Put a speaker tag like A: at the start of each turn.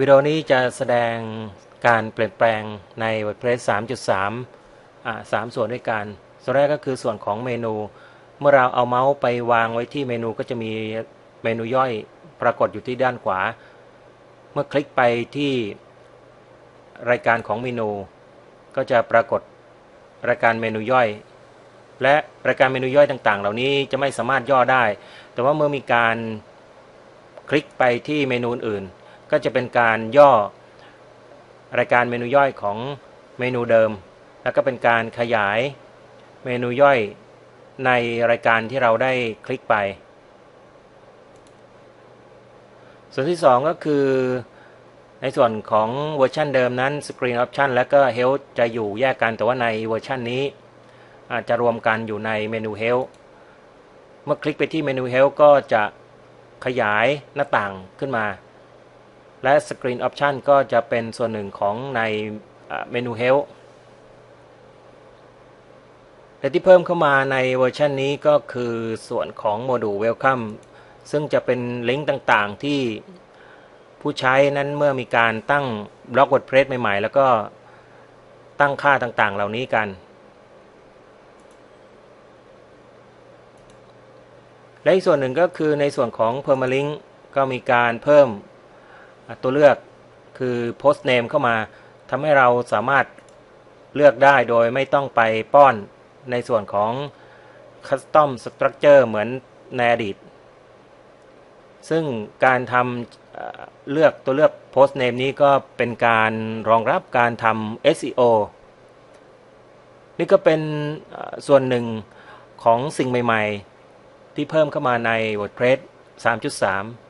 A: วิดีโอนี้จะแสดงการเปลี่ยนแปลงใน WordPress 3.3อ่าสามส่วนด้วยกัน ส่วนแรกก็คือส่วนของเมนู เมื่อเราเอาเมาส์ไปวางไว้ที่เมนูก็จะมีเมนูย่อยปรากฏอยู่ที่ด้านขวา เมื่อคลิกไปที่รายการของเมนู ก็จะปรากฏรายการเมนูย่อย และรายการเมนูย่อยต่างๆ เหล่านี้จะไม่สามารถย่อได้ แต่ว่าเมื่อมีการคลิกไปที่เมนูอื่น ก็จะเป็นการย่อรายการเมนูย่อยของเมนูเดิม แล้วก็เป็นการขยายเมนูย่อยในรายการที่เราได้คลิกไป ส่วนที่ 2 ก็คือในส่วนของเวอร์ชันเดิมนั้น Screen Option และก็ Health จะอยู่แยกกันแต่ว่าในเวอร์ชันนี้ อาจจะรวมกันอยู่ในเมนู Health เมื่อคลิกไปที่เมนู Health ก็จะขยายหน้าต่างขึ้นมา และ Screen Option ก็จะเป็นส่วนหนึ่งของในเมนู Health และที่เพิ่มเข้ามาในเวอร์ชันนี้ก็คือส่วนของโมดูล Welcome ซึ่งจะเป็นลิงก์ต่างๆที่ผู้ใช้นั้นเมื่อมีการตั้งบล็อก WordPress ใหม่ๆ แล้วก็ตั้งค่าต่างๆ เหล่านี้กัน และอีกส่วนหนึ่งก็คือในส่วนของ Permalink ก็มีการเพิ่ม ตัวเลือกคือ Post Name เข้ามาทำให้เราสามารถเลือกได้โดยไม่ต้องไปป้อนในส่วนของ Custom Structure เหมือนในอดีต ซึ่งการทำเลือกตัวเลือก Post Name นี้ก็เป็นการรองรับการทำ SEO นี่ก็เป็นส่วนหนึ่งของสิ่งใหม่ ๆ ที่เพิ่มเข้ามาใน WordPress 3.3